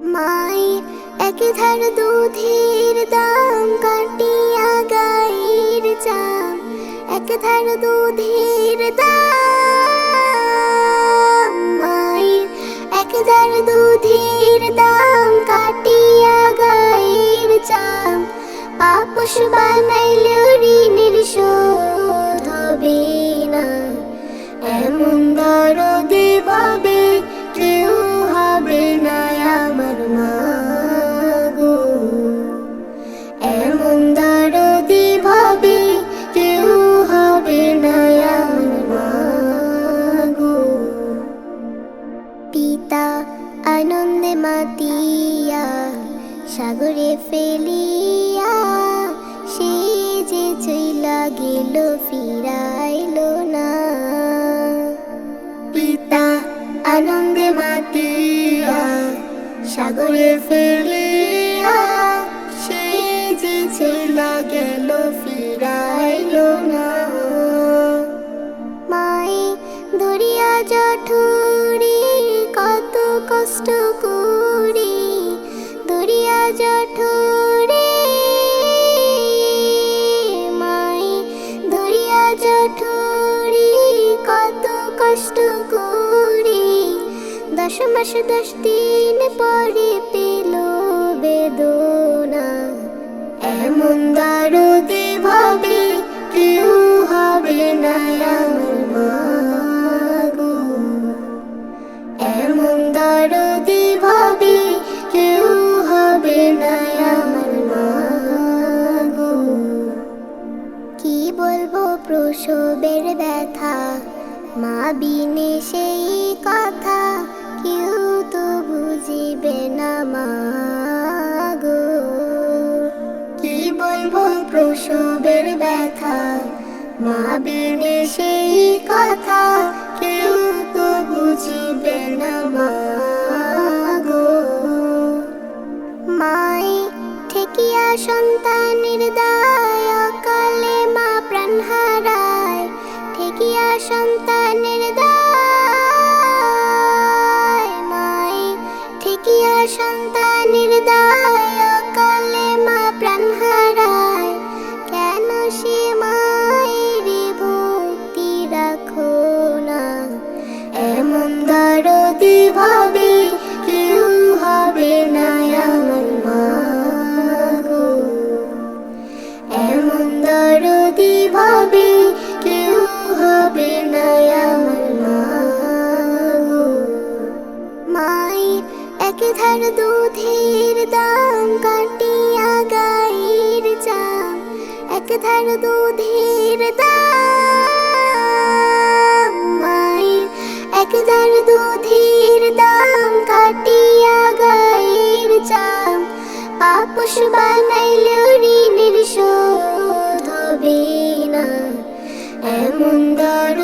মাই, এক ধার দুধের দাম কাটিয়া গাইর চাম। এক ধার দুধের দাম মাই, এক ধার দুধের দাম কাটিয়া গাইর চাম। পাপস বানাইলে আনন্দে মাতিয়া, সাগরে ফেলিয়া, সে যে চইলা গেল, ফিরাইল না। পিতা আনন্দে মাতিয়া, সাগরে ফেলিয়া, সে যে চইলা গেল, ফিরাইল না। মায়ে ধরিয়া জঠুরি কষ্ট করে দরিয়া জঠুরি কষ্ট করি দশ মাস দশ দিন পরে বলব প্রসবের ব্যথা। মা বিনে সেই কথা, কেউ তো বুঝিবে না মা গো। কি বলব প্রসবের ব্যথা, মা বিনে সেই কথা, কেউ তো বুঝিবে না মা গো। মাই, ঠেকিয়া সন্তানের দায় দরদি ভাবে কেউ হবে না আমার মা এমন দরদি ভাবে কেউ হবে না আমার মা মাই এক ধার দুধের দাম কাটিয়া গাইর চাম। এক ধার দুধের দাম পাপস বানাইলেও ঋণের শোধ হবে না। এমন দর